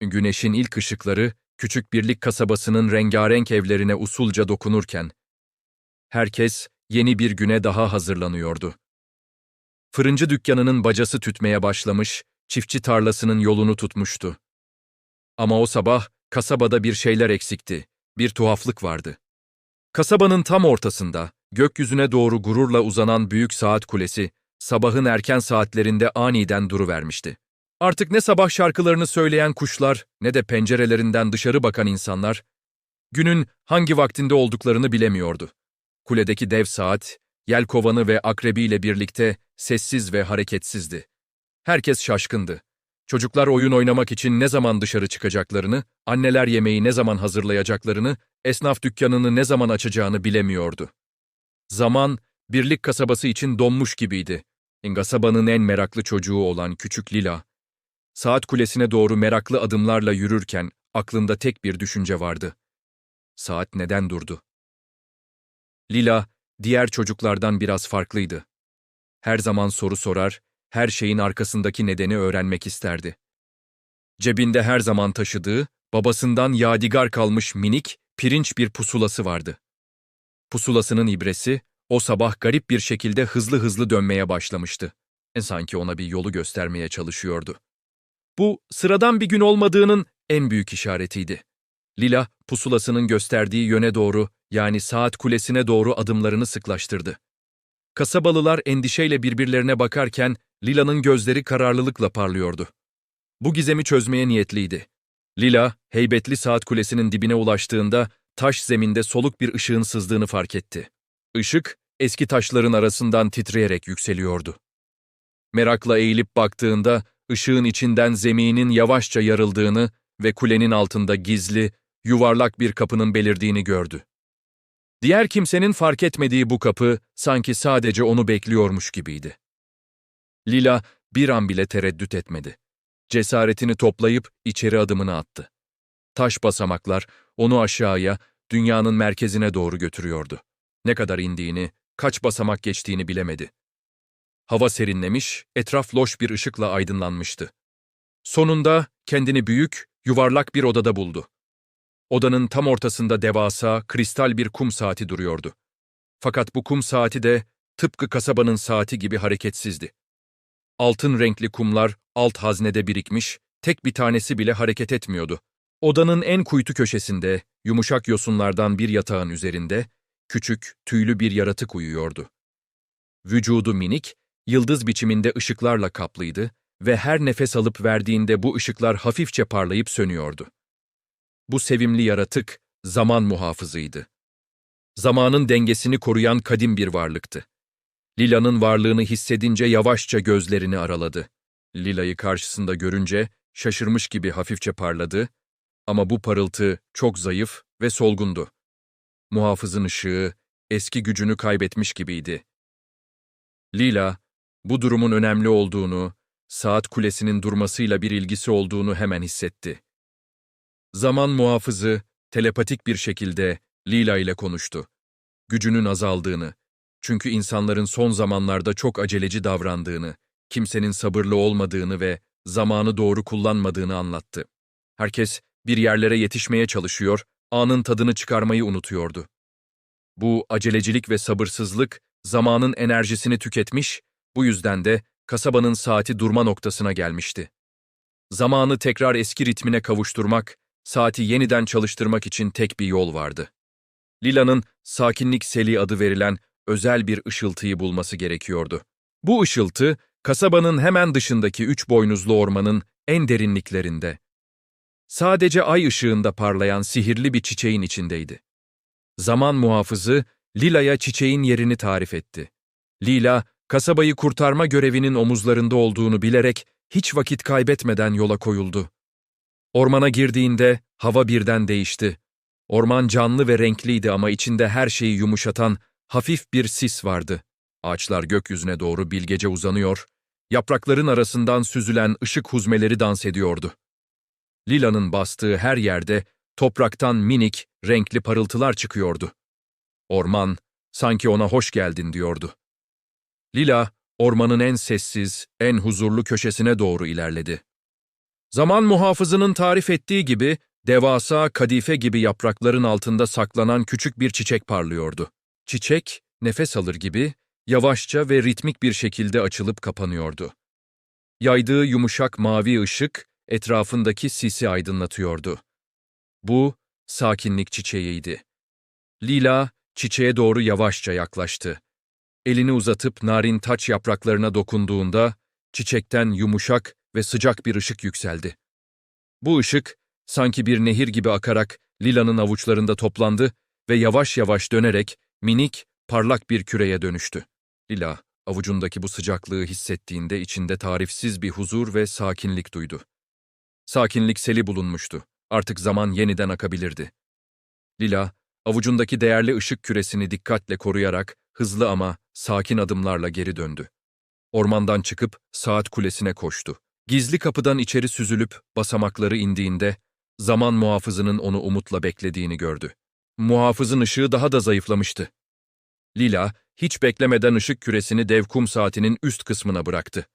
Güneşin ilk ışıkları küçük birlik kasabasının rengarenk evlerine usulca dokunurken herkes yeni bir güne daha hazırlanıyordu. Fırıncı dükkanının bacası tütmeye başlamış, çiftçi tarlasının yolunu tutmuştu. Ama o sabah kasabada bir şeyler eksikti, bir tuhaflık vardı. Kasabanın tam ortasında, gökyüzüne doğru gururla uzanan büyük saat kulesi, sabahın erken saatlerinde aniden duruvermişti. Artık ne sabah şarkılarını söyleyen kuşlar ne de pencerelerinden dışarı bakan insanlar, günün hangi vaktinde olduklarını bilemiyordu. Kuledeki dev saat, yelkovanı ve akrebiyle birlikte sessiz ve hareketsizdi. Herkes şaşkındı. Çocuklar oyun oynamak için ne zaman dışarı çıkacaklarını, anneler yemeği ne zaman hazırlayacaklarını, esnaf dükkanını ne zaman açacağını bilemiyordu. Zaman, birlik kasabası için donmuş gibiydi. Kasabanın en meraklı çocuğu olan küçük Lila, saat kulesine doğru meraklı adımlarla yürürken aklında tek bir düşünce vardı. Saat neden durdu? Lila, diğer çocuklardan biraz farklıydı. Her zaman soru sorar, her şeyin arkasındaki nedeni öğrenmek isterdi. Cebinde her zaman taşıdığı, babasından yadigar kalmış minik, pirinç bir pusulası vardı. Pusulasının ibresi, o sabah garip bir şekilde hızlı hızlı dönmeye başlamıştı. E sanki ona bir yolu göstermeye çalışıyordu. Bu, sıradan bir gün olmadığının en büyük işaretiydi. Lila, pusulasının gösterdiği yöne doğru, yani saat kulesine doğru adımlarını sıklaştırdı. Kasabalılar endişeyle birbirlerine bakarken Lila'nın gözleri kararlılıkla parlıyordu. Bu gizemi çözmeye niyetliydi. Lila, heybetli saat kulesinin dibine ulaştığında taş zeminde soluk bir ışığın sızdığını fark etti. Işık, eski taşların arasından titreyerek yükseliyordu. Merakla eğilip baktığında, ışığın içinden zeminin yavaşça yarıldığını ve kulenin altında gizli, yuvarlak bir kapının belirdiğini gördü. Diğer kimsenin fark etmediği bu kapı sanki sadece onu bekliyormuş gibiydi. Lila bir an bile tereddüt etmedi. Cesaretini toplayıp içeri adımını attı. Taş basamaklar onu aşağıya, dünyanın merkezine doğru götürüyordu. Ne kadar indiğini, kaç basamak geçtiğini bilemedi. Hava serinlemiş, etraf loş bir ışıkla aydınlanmıştı. Sonunda kendini büyük, yuvarlak bir odada buldu. Odanın tam ortasında devasa, kristal bir kum saati duruyordu. Fakat bu kum saati de tıpkı kasabanın saati gibi hareketsizdi. Altın renkli kumlar alt haznede birikmiş, tek bir tanesi bile hareket etmiyordu. Odanın en kuytu köşesinde, yumuşak yosunlardan bir yatağın üzerinde, küçük, tüylü bir yaratık uyuyordu. Vücudu minik, yıldız biçiminde ışıklarla kaplıydı ve her nefes alıp verdiğinde bu ışıklar hafifçe parlayıp sönüyordu. Bu sevimli yaratık, zaman muhafızıydı. Zamanın dengesini koruyan kadim bir varlıktı. Lila'nın varlığını hissedince yavaşça gözlerini araladı. Lila'yı karşısında görünce şaşırmış gibi hafifçe parladı ama bu parıltı çok zayıf ve solgundu. Muhafızın ışığı eski gücünü kaybetmiş gibiydi. Lila, bu durumun önemli olduğunu, saat kulesinin durmasıyla bir ilgisi olduğunu hemen hissetti. Zaman muhafızı, telepatik bir şekilde Lila ile konuştu. Gücünün azaldığını, çünkü insanların son zamanlarda çok aceleci davrandığını, kimsenin sabırlı olmadığını ve zamanı doğru kullanmadığını anlattı. Herkes bir yerlere yetişmeye çalışıyor, anın tadını çıkarmayı unutuyordu. Bu acelecilik ve sabırsızlık zamanın enerjisini tüketmiş, bu yüzden de kasabanın saati durma noktasına gelmişti. Zamanı tekrar eski ritmine kavuşturmak, saati yeniden çalıştırmak için tek bir yol vardı. Lila'nın sakinlik seli adı verilen özel bir ışıltıyı bulması gerekiyordu. Bu ışıltı, kasabanın hemen dışındaki üç boynuzlu ormanın en derinliklerinde. Sadece ay ışığında parlayan sihirli bir çiçeğin içindeydi. Zaman muhafızı, Lila'ya çiçeğin yerini tarif etti. Lila, kasabayı kurtarma görevinin omuzlarında olduğunu bilerek hiç vakit kaybetmeden yola koyuldu. Ormana girdiğinde hava birden değişti. Orman canlı ve renkliydi ama içinde her şeyi yumuşatan hafif bir sis vardı. Ağaçlar gökyüzüne doğru bilgece uzanıyor, yaprakların arasından süzülen ışık huzmeleri dans ediyordu. Lila'nın bastığı her yerde topraktan minik, renkli parıltılar çıkıyordu. Orman, sanki ona hoş geldin diyordu. Lila, ormanın en sessiz, en huzurlu köşesine doğru ilerledi. Zaman muhafızının tarif ettiği gibi, devasa kadife gibi yaprakların altında saklanan küçük bir çiçek parlıyordu. Çiçek, nefes alır gibi, yavaşça ve ritmik bir şekilde açılıp kapanıyordu. Yaydığı yumuşak mavi ışık, etrafındaki sisi aydınlatıyordu. Bu, sakinlik çiçeğiydi. Lila, çiçeğe doğru yavaşça yaklaştı. Elini uzatıp narin taç yapraklarına dokunduğunda, çiçekten yumuşak ve sıcak bir ışık yükseldi. Bu ışık, sanki bir nehir gibi akarak Lila'nın avuçlarında toplandı ve yavaş yavaş dönerek minik, parlak bir küreye dönüştü. Lila, avucundaki bu sıcaklığı hissettiğinde içinde tarifsiz bir huzur ve sakinlik duydu. Sakinlik seli bulunmuştu. Artık zaman yeniden akabilirdi. Lila, avucundaki değerli ışık küresini dikkatle koruyarak hızlı ama sakin adımlarla geri döndü. Ormandan çıkıp saat kulesine koştu. Gizli kapıdan içeri süzülüp basamakları indiğinde zaman muhafızının onu umutla beklediğini gördü. Muhafızın ışığı daha da zayıflamıştı. Lila, hiç beklemeden ışık küresini dev kum saatinin üst kısmına bıraktı.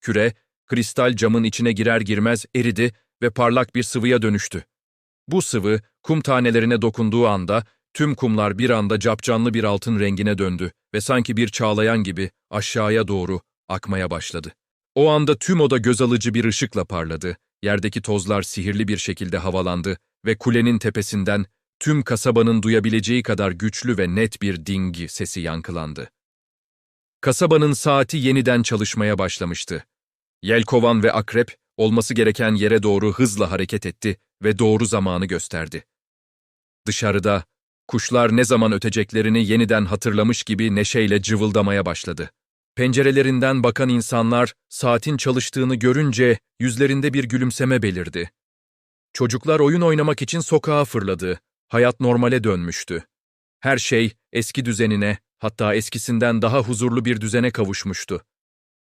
Küre, kristal camın içine girer girmez eridi ve parlak bir sıvıya dönüştü. Bu sıvı, kum tanelerine dokunduğu anda, tüm kumlar bir anda capcanlı bir altın rengine döndü ve sanki bir çağlayan gibi aşağıya doğru akmaya başladı. O anda tüm oda göz alıcı bir ışıkla parladı, yerdeki tozlar sihirli bir şekilde havalandı ve kulenin tepesinden tüm kasabanın duyabileceği kadar güçlü ve net bir dingi sesi yankılandı. Kasabanın saati yeniden çalışmaya başlamıştı. Yelkovan ve akrep olması gereken yere doğru hızla hareket etti ve doğru zamanı gösterdi. Dışarıda kuşlar ne zaman öteceklerini yeniden hatırlamış gibi neşeyle cıvıldamaya başladı. Pencerelerinden bakan insanlar saatin çalıştığını görünce yüzlerinde bir gülümseme belirdi. Çocuklar oyun oynamak için sokağa fırladı. Hayat normale dönmüştü. Her şey eski düzenine, hatta eskisinden daha huzurlu bir düzene kavuşmuştu.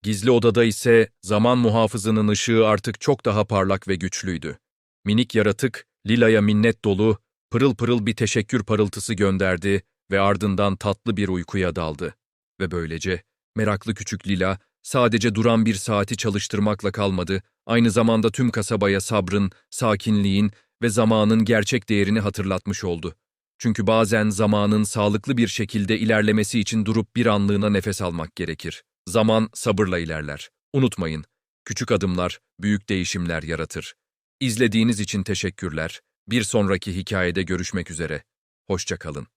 Gizli odada ise zaman muhafızının ışığı artık çok daha parlak ve güçlüydü. Minik yaratık, Lila'ya minnet dolu, pırıl pırıl bir teşekkür parıltısı gönderdi ve ardından tatlı bir uykuya daldı. Ve böylece, meraklı küçük Lila, sadece duran bir saati çalıştırmakla kalmadı, aynı zamanda tüm kasabaya sabrın, sakinliğin ve zamanın gerçek değerini hatırlatmış oldu. Çünkü bazen zamanın sağlıklı bir şekilde ilerlemesi için durup bir anlığına nefes almak gerekir. Zaman sabırla ilerler. Unutmayın, küçük adımlar büyük değişimler yaratır. İzlediğiniz için teşekkürler. Bir sonraki hikayede görüşmek üzere. Hoşça kalın.